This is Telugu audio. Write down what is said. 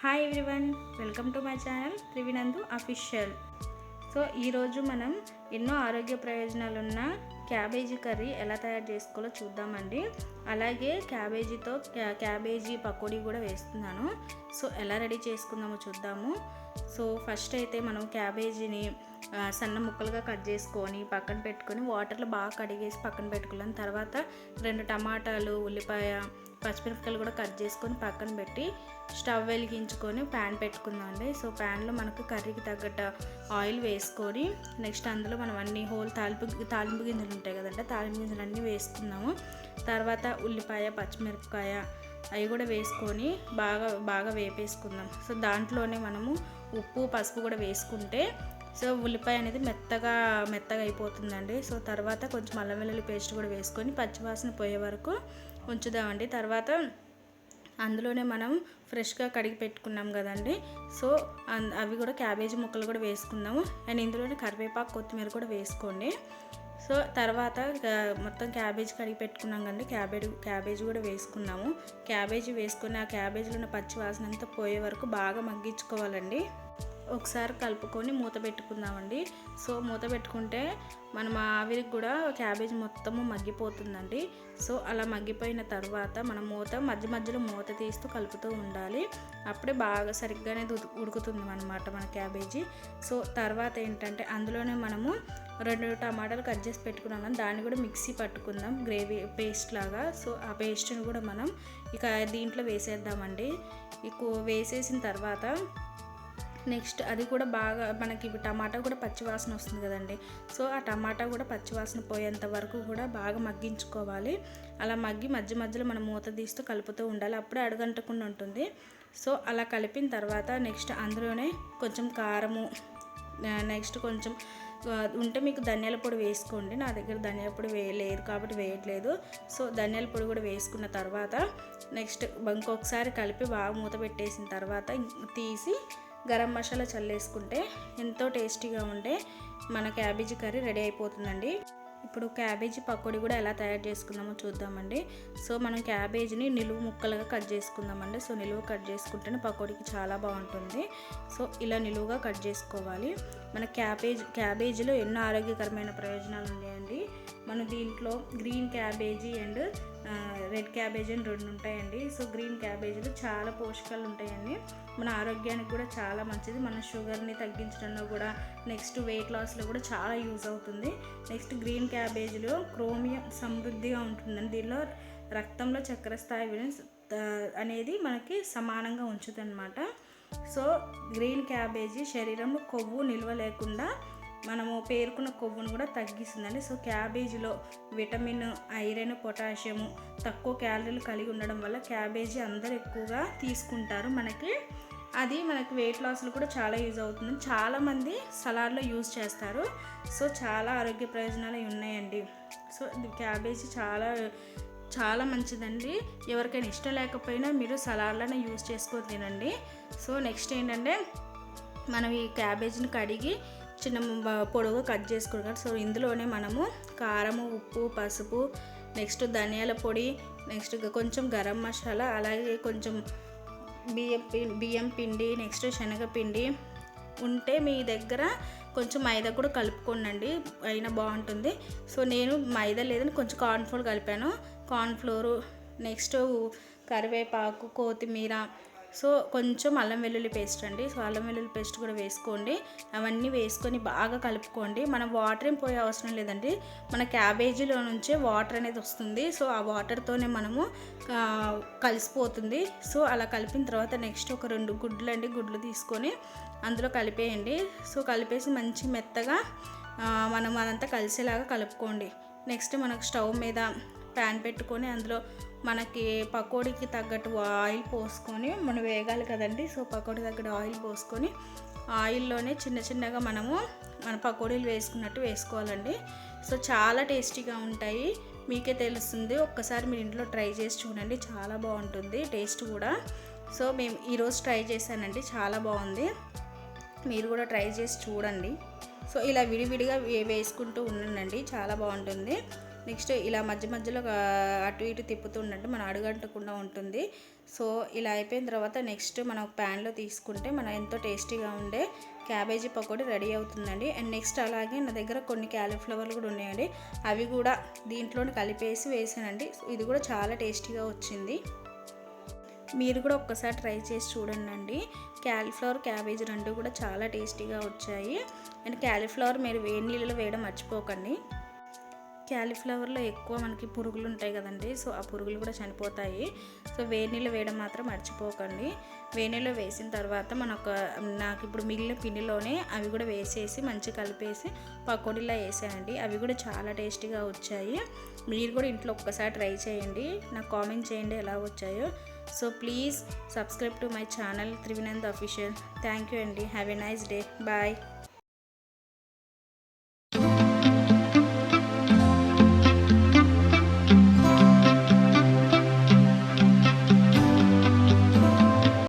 Hi everyone welcome to my channel Trivinand official so ఈరోజు మనం ఎన్నో ఆరోగ్య ప్రయోజనాలున్న క్యాబేజీ కర్రీ ఎలా తయారు చేసుకోవాలో చూద్దామండి. అలాగే క్యాబేజీతో క్యా క్యాబేజీ పకోడీ కూడా వేస్తున్నాను. సో ఎలా రెడీ చేసుకుందామో చూద్దాము. సో ఫస్ట్ అయితే మనం క్యాబేజీని సన్న ముక్కలుగా కట్ చేసుకొని పక్కన పెట్టుకొని వాటర్లో బాగా కడిగేసి పక్కన పెట్టుకున్నాం తర్వాత రెండు టమాటాలు ఉల్లిపాయ పచ్చిమిరపకాయలు కూడా కట్ చేసుకొని పక్కన పెట్టి స్టవ్ వెలిగించుకొని ప్యాన్ పెట్టుకుందామండి సో ప్యాన్లో మనకు కర్రీకి తగ్గట్టు ఆయిల్ వేసుకొని నెక్స్ట్ అందులో మనం అన్ని హోల్ తాలింపు తాలింపు గింజలు ఉంటాయి కదంటే తాలింపు గింజలు అన్నీ వేసుకుందాము. తర్వాత ఉల్లిపాయ పచ్చిమిరపకాయ అవి కూడా వేసుకొని బాగా బాగా వేపేసుకుందాం. సో దాంట్లోనే మనము ఉప్పు పసుపు కూడా వేసుకుంటే సో ఉల్లిపాయ అనేది మెత్తగా మెత్తగా అయిపోతుందండి. సో తర్వాత కొంచెం అల్లం వెల్లుల్లి పేస్ట్ కూడా వేసుకొని పచ్చివాసన పోయే వరకు ఉంచుదామండి. తర్వాత అందులోనే మనం ఫ్రెష్గా కడిగి పెట్టుకున్నాం కదండి. సో అవి కూడా క్యాబేజీ ముక్కలు కూడా వేసుకుందాము. అండ్ ఇందులోనే కరివేపాకు కొత్తిమీర కూడా వేసుకోండి. సో తర్వాత మొత్తం క్యాబేజ్ కడిగి పెట్టుకున్నాం కండి క్యాబేజ్ క్యాబేజ్ కూడా వేసుకున్నాము. క్యాబేజీ వేసుకుని ఆ క్యాబేజీలో ఉన్న పచ్చి వాసన అంతా పోయే వరకు బాగా మగ్గించుకోవాలండి. ఒకసారి కలుపుకొని మూత పెట్టుకుందామండి. సో మూత పెట్టుకుంటే మనం ఆవిరికి కూడా క్యాబేజ్ మొత్తము మగ్గిపోతుందండి. సో అలా మగ్గిపోయిన తర్వాత మనం మూత మధ్య మధ్యలో మూత తీస్తూ కలుపుతూ ఉండాలి. అప్పుడే బాగా సరిగ్గానే ఉడుకుతుంది అనమాట మన క్యాబేజీ. సో తర్వాత ఏంటంటే అందులోనే మనము రెండు టమాటాలు కట్ చేసి పెట్టుకున్నాం కదా, దాన్ని కూడా మిక్సీ పట్టుకుందాం గ్రేవీ పేస్ట్ లాగా. సో ఆ పేస్ట్ని కూడా మనం ఇక దీంట్లో వేసేద్దామండి. ఇక వేసేసిన తర్వాత నెక్స్ట్ అది కూడా బాగా మనకి టమాటా కూడా పచ్చివాసన వస్తుంది కదండి. సో ఆ టమాటా కూడా పచ్చివాసన పోయేంత వరకు కూడా బాగా మగ్గించుకోవాలి. అలా మగ్గి మధ్య మధ్యలో మనం మూత తీస్తూ కలుపుతూ ఉండాలి. అప్పుడే అడుగంటకుండా ఉంటుంది. సో అలా కలిపిన తర్వాత నెక్స్ట్ అందులోనే కొంచెం కారము నెక్స్ట్ కొంచెం ఉంటే మీకు ధనియాల పొడి వేసుకోండి. నా దగ్గర ధనియాల పొడి వేయలేదు కాబట్టి వేయట్లేదు. సో ధనియాల పొడి కూడా వేసుకున్న తర్వాత నెక్స్ట్ ఇంకొకసారి కలిపి బాగా మూత పెట్టేసిన తర్వాత తీసి గరం మసాలా చల్లేసుకుంటే ఎంతో టేస్టీగా ఉండే మన క్యాబేజీ కర్రీ రెడీ అయిపోతుందండి. ఇప్పుడు క్యాబేజీ పకోడీ కూడా ఎలా తయారు చేసుకుందామో చూద్దామండి. సో మనం క్యాబేజీని నిలువు ముక్కలుగా కట్ చేసుకుందామండి. సో నిలువు కట్ చేసుకుంటేనే పకోడీకి చాలా బాగుంటుంది. సో ఇలా నిలువుగా కట్ చేసుకోవాలి. మన క్యాబేజ్ క్యాబేజీలో ఎన్నో ఆరోగ్యకరమైన ప్రయోజనాలు ఉన్నాయండి. మనం దీంట్లో green cabbage and red cabbage అని రెండు ఉంటాయండి. సో గ్రీన్ క్యాబేజీలు చాలా పోషకాలు ఉంటాయండి. మన ఆరోగ్యానికి కూడా చాలా మంచిది. మన షుగర్ని తగ్గించడంలో కూడా నెక్స్ట్ వెయిట్ లాస్లో కూడా చాలా యూజ్ అవుతుంది. నెక్స్ట్ గ్రీన్ క్యాబేజీలో క్రోమియం సమృద్ధిగా ఉంటుందండి. దీనిలో రక్తంలో చక్కెర స్థాయి అనేది మనకి సమానంగా ఉంచుతుంది సో గ్రీన్ క్యాబేజీ శరీరంలో కొవ్వు నిల్వ లేకుండా మనము పేరుకున్న కొవ్వును కూడా తగ్గిస్తుందండి. సో క్యాబేజీలో విటమిన్ ఐరన్ పొటాషియము తక్కువ క్యాలరీలు కలిగి ఉండడం వల్ల క్యాబేజీ అందరు ఎక్కువగా తీసుకుంటారు మనకి. అది మనకి వెయిట్ లాస్లో కూడా చాలా యూజ్ అవుతుంది. చాలామంది సలాడ్లో యూజ్ చేస్తారు. సో చాలా ఆరోగ్య ప్రయోజనాలు ఉన్నాయండి. సో క్యాబేజీ చాలా చాలా మంచిదండి. ఎవరికైనా ఇష్టం లేకపోయినా మీరు సలాడ్లను యూజ్ చేసుకొని తినండి. సో నెక్స్ట్ ఏంటంటే మనం ఈ క్యాబేజీని కడిగి చిన్న పొడవు పొడవుగా కట్ చేసుకున్నాం సో ఇందులోనే మనము కారము ఉప్పు పసుపు నెక్స్ట్ ధనియాల పొడి నెక్స్ట్ కొంచెం గరం మసాలా అలాగే కొంచెం బియ్యం బియ్యం పిండి నెక్స్ట్ శనగపిండి. ఉంటే మీ దగ్గర కొంచెం మైదా కూడా కలుపుకోనండి అయినా బాగుంటుంది. సో నేను మైదా లేదని కొంచెం కార్న్ఫ్లోర్ కలిపాను. కార్న్ఫ్లోరు నెక్స్ట్ కరివేపాకు కొత్తిమీర సో కొంచెం అల్లం వెల్లుల్లి పేస్ట్ అండి. సో అల్లం వెల్లుల్లి పేస్ట్ కూడా వేసుకోండి. అవన్నీ వేసుకొని బాగా కలుపుకోండి. మనం వాటర్ ఏం పోయే అవసరం లేదండి. మన క్యాబేజీలో నుంచే వాటర్ అనేది వస్తుంది. సో ఆ వాటర్తోనే మనము కలిసిపోతుంది. సో అలా కలిపిన తర్వాత నెక్స్ట్ ఒక రెండు గుడ్లు అండి. గుడ్లు తీసుకొని అందులో కలిపేయండి. సో కలిపేసి మంచి మెత్తగా మనం అదంతా కలిసేలాగా కలుపుకోండి. నెక్స్ట్ మనకు స్టవ్ మీద ప్యాన్ పెట్టుకొని అందులో మనకి పకోడీకి తగ్గట్టు ఆయిల్ పోసుకొని మనం వేగాలి కదండి. సో పకోడీ తగ్గట్టు ఆయిల్ పోసుకొని ఆయిల్లోనే చిన్న చిన్నగా మనము మన పకోడీలు వేసుకున్నట్టు వేసుకోవాలండి. సో చాలా టేస్టీగా ఉంటాయి. మీకే తెలుస్తుంది. ఒక్కసారి మీరు ఇంట్లో ట్రై చేసి చూడండి. చాలా బాగుంటుంది. టేస్ట్ కూడా. సో మేము ఈరోజు ట్రై చేశానండి. చాలా బాగుంది. మీరు కూడా ట్రై చేసి చూడండి. సో ఇలా విడివిడిగా వే- వేసుకుంటూ ఉండండి. చాలా బాగుంటుంది. నెక్స్ట్ ఇలా మధ్య మధ్యలో అటు ఇటు తిప్పుతుండంటే మనం అడుగంటకుండా ఉంటుంది. సో ఇలా అయిపోయిన తర్వాత నెక్స్ట్ మనం ప్యాన్లో తీసుకుంటే మనం ఎంతో టేస్టీగా ఉండే క్యాబేజీ పకోడీ రెడీ అవుతుందండి. అండ్ నెక్స్ట్ అలాగే నా దగ్గర కొన్ని క్యాలీఫ్లవర్లు కూడా ఉన్నాయండి. అవి కూడా దీంట్లో కలిపేసి వేసానండి. ఇది కూడా చాలా టేస్టీగా వచ్చింది. మీరు కూడా ఒక్కసారి ట్రై చేసి చూడండి అండి క్యాలీఫ్లవర్ క్యాబేజ్ రెండు కూడా చాలా టేస్టీగా వచ్చాయి. అండ్ క్యాలీఫ్లవర్ మీరు వేడి నీళ్ళలో వేయడం మర్చిపోకండి. క్యాలీఫ్లవర్లో ఎక్కువ మనకి పురుగులు ఉంటాయి కదండి సో ఆ పురుగులు కూడా చనిపోతాయి. సో వేడి నీళ్ళు వేయడం మాత్రం మర్చిపోకండి. వేడి నీళ్ళు వేసిన తర్వాత మన ఒక నాకు ఇప్పుడు మిగిలిన పిండిలోనే అవి కూడా వేసేసి మంచిగా కలిపేసి పకోడీలా వేసానండి అవి కూడా చాలా టేస్టీగా వచ్చాయి. మీరు కూడా ఇంట్లో ఒక్కసారి ట్రై చేయండి. నాకు కామెంట్ చేయండి ఎలా వచ్చాయో. So please subscribe to my channel Trivinand official. Thank you అండి. Have a nice day. Bye.